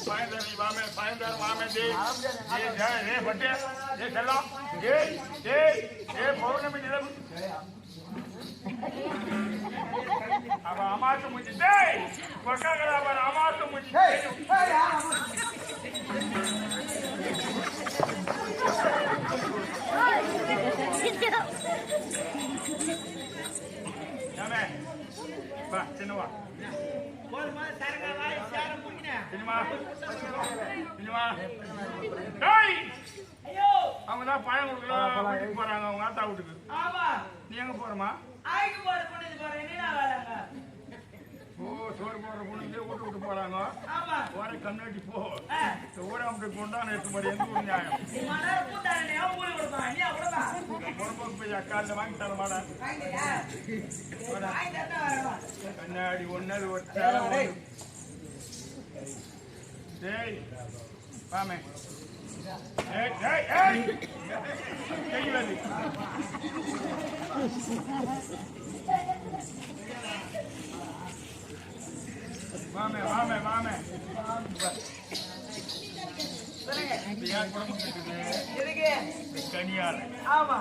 சாயந்தரம் வாமே சாயந்தரம் வாமே டேய் டேய் டேய் டேய் பட்டே டேய் செல்லம் டேய் டேய் டேய் பௌர்ணமி நிலவு அவ அமாசு முஞ்சி டேய் கொக்காகல அவ அமாசு முஞ்சி ஏமே வா சின்னவா சினிமா சினிமா டேய் அவங்க தான் பழம் கொடுக்கலாம் வீட்டுக்கு போறாங்க அவங்க ஆத்தா வீட்டுக்கு ஆமா நீ எங்க போறமா ஆய்க்கு போற பொண்ணு போற என்ன வேலைங்க ஓ சோறு போடுற பொண்ணு வீட்டு விட்டு போறாங்க போற கம்யூனிட்டி போ. ஊராமட்டு கொண்டான எடுத்து மாதிரி எந்த ஊர் நியாயம்? பொறுப்புக்கு போய் அக்கால வாங்கி தர மாடா கண்ணாடி ஒன்னது ஒரு சேலை ஒண்ணு. டேய் வாமே ஏய் ஏய் ஏய். கை வலி வாமே இருக்குது எதுக்கு இந்த கனியால ஆமா.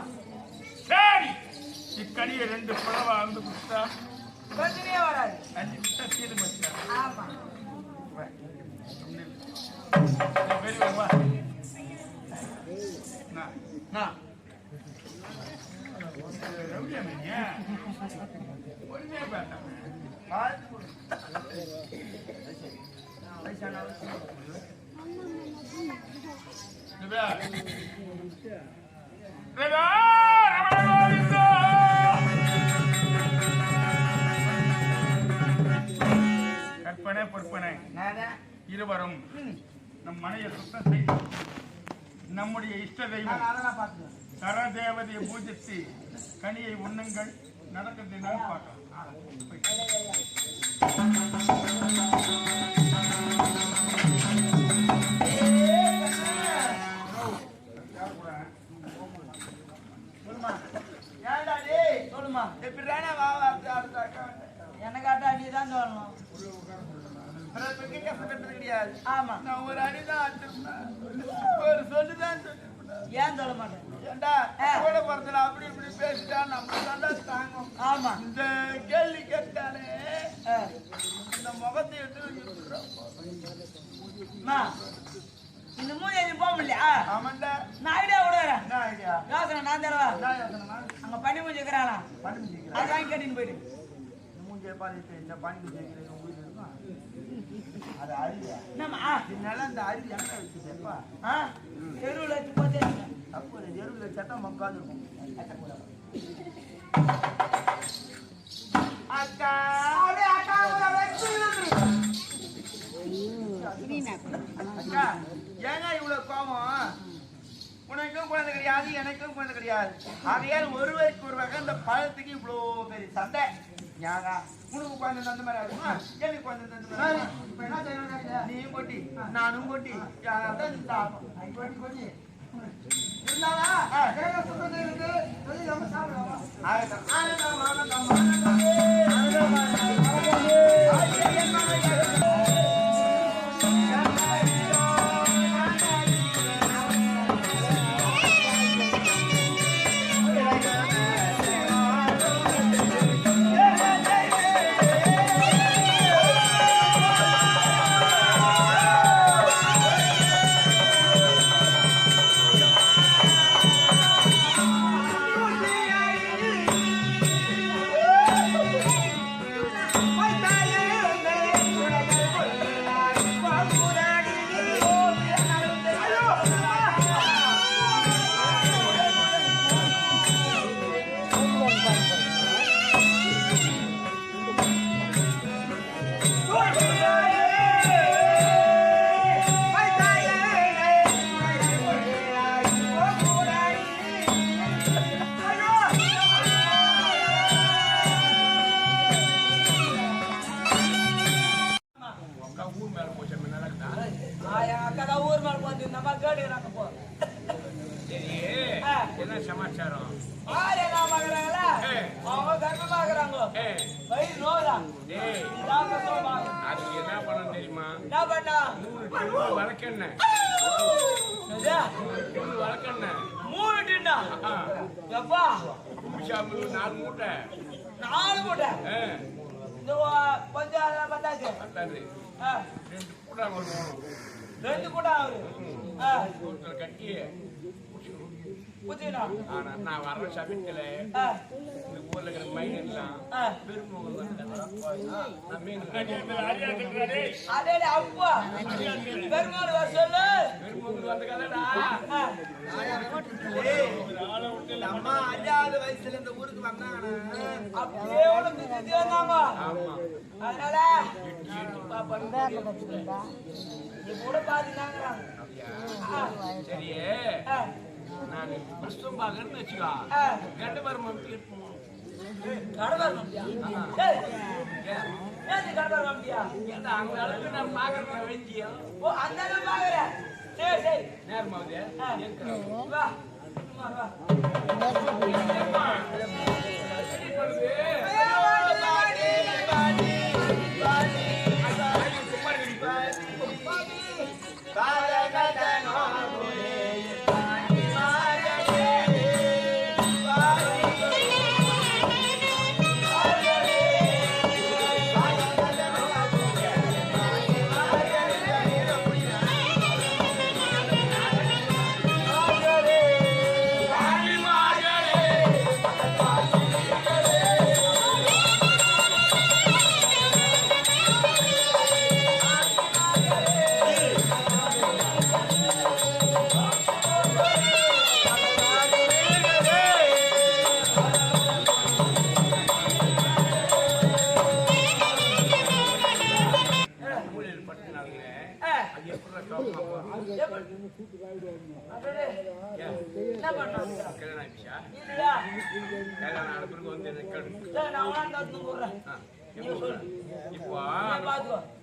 சரி. இக்கனியை ரெண்டு புடவை வந்து கொடுத்தா பிரச்சனையே வராது. அஞ்சு கொடுத்தா தீடு மச்சா ஆமா. வெளியே வா. நான் நான் ரவுடியா ரவியா ரவியா ரமணா கற்பனை பொற்பனை. இருவரும் நம் மனையை சுத்தம் செய்து நம்முடைய இஷ்ட தெய்வம் தர தேவதையை பூஜித்து கனியை உண்ணுங்கள். நடக்கத்தை நான் பார்க்கலாம். சொல்லுமா நீ தான் கிடையாது ஆமா நான் ஒரு அடிதான் ஒரு சொல்லுதான் ஏன் சொல்ல மாட்டேன்? ஏன்டா கூட பிறந்தல அப்படி இப்படி பேசிட்டா நம்ம நல்லா தாங்கும். ஆமா. இந்த கேள்வி கேட்டாலே இந்த முகத்தை எடுத்து இந்த மூணு எழுதி போக முடியல ஆமாண்டா. நான் ஐடியா விடுறேன் என்ன ஐடியா? யோசனை நான் தரவா? அங்க பண்ணி மூஞ்சி இருக்கிறானா பண்ணி மூஞ்சி அது வாங்கி கட்டின்னு போயிடு. மூஞ்சி பாதிட்டு இந்த பண்ணி மூஞ்சி அது அருவியா என்னம்மா? இதனால அந்த அருவி எங்க வச்சுப்பா தெருவில் வச்சு போதே அப்போ தெருவில் சட்டம் மக்காது இருக்கும். அக்கா. அக்கா ஏங்க இவ்வளவு கோபம்? உனக்கும் குழந்தை கிடையாது எனக்கும் குழந்தை கிடையாது. ஆகையால் ஒருவருக்கு ஒருவராக இந்த பழத்துக்கு இவ்வளோ பெரிய சண்டை. ஏங்க உனக்கு குழந்தை அந்த மாதிரி ஆகுமா? எனக்கு குழந்தை அந்த மாதிரி ஆகுமா? இப்ப என்ன செய்யணும்? நீயும் கொட்டி நானும் கொட்டி யாராவது. கொட்டி கொட்டி கேட்டுக்கிறாங்க போ என்ன சமாச்சாரம் ஆறு என்ன பாக்குறாங்களா அவங்க கர்ப்பமாக்குறாங்க வயிறு நோதா ஏய் இதான் கஷ்டமா அது பண்ணா மூணு டின்னு வழக்கெண்ணெய் மூணு டின்னு வழக்கெண்ணெய் மூணு டின்னா எப்பா குடிசாமி நாலு மூட்டை நாலு மூட்டை கொஞ்சம் பத்தாச்சு ரெண்டு ரெண்டு கூட அவரு கட்டி ஆனா நான் வர்ற சமயத்துல இந்த ஊர்ல இருக்கிற மயில் எல்லாம் ஆ. பெருமூர் நம்ம மீன் அடே அப்பா பெருமாள் வர சொல்லு. வயசுல இந்த ஊருக்கு வந்தாங்கன்னா அப்படியே உனக்கு வந்தாங்க ஆமா அதனால கூட பாத்துனாங்க சரி ஆ, நான் புஷ்பம் பாக்குறேன்னு வச்சுக்கோ. கடவர் மம்பியா கடவர் மம்பியா அந்த அளவுக்கு நான் பாக்குறேன் வெஞ்சியா ஓ அந்த அளவு பாக்குற சரி சரி. நேரமாவது. வா வா. இப்போ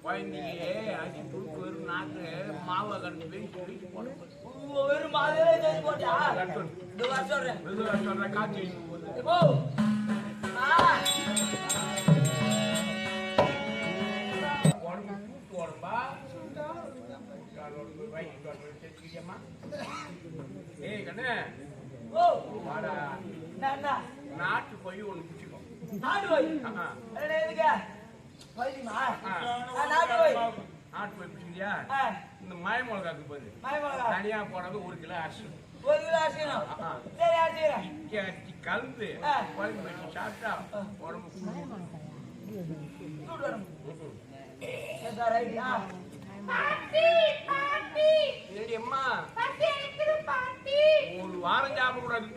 குழந்தைக்கு அடி துடுக்கு வரும் நாக்கு மாவை கண்டு போய் வெறும் சொல்றேன் மெதுவா என்ன? நாட்டு போய் ஒன்று பிடிச்சிக்கோ. நாடு போய் ஆஹா. என்ன எதுக்கு? வைத்தியமா ஆ. ஆ, நாடு போய் நாட்டு போய் பிடிச்சிக்கிறியா ஆ. இந்த மாய மிளகாக்கு போகுது தனியா போடாத ஒரு கிலோ அரிசி ஒரு கிலோ அரிசிணும் ஆ. சரி அரிசி கலந்து. குழம்பு வச்சு சாப்பிட்டா உடம்பு ஆ. ஏடி அம்மா. ஒரு வாரம் சாப்பிடக்கூடாது.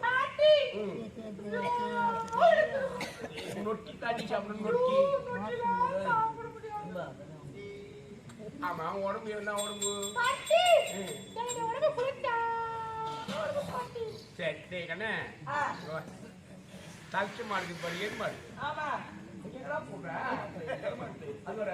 நொட்டி தாண்டி சாப்பிடணும் நொட்டி. ஆமா உடம்பு என்ன உடம்பு. சரி சரி கண்ணே. ஆ. தச்சு மாடுக்கு பாரு ஏது மாடு அது ஒரு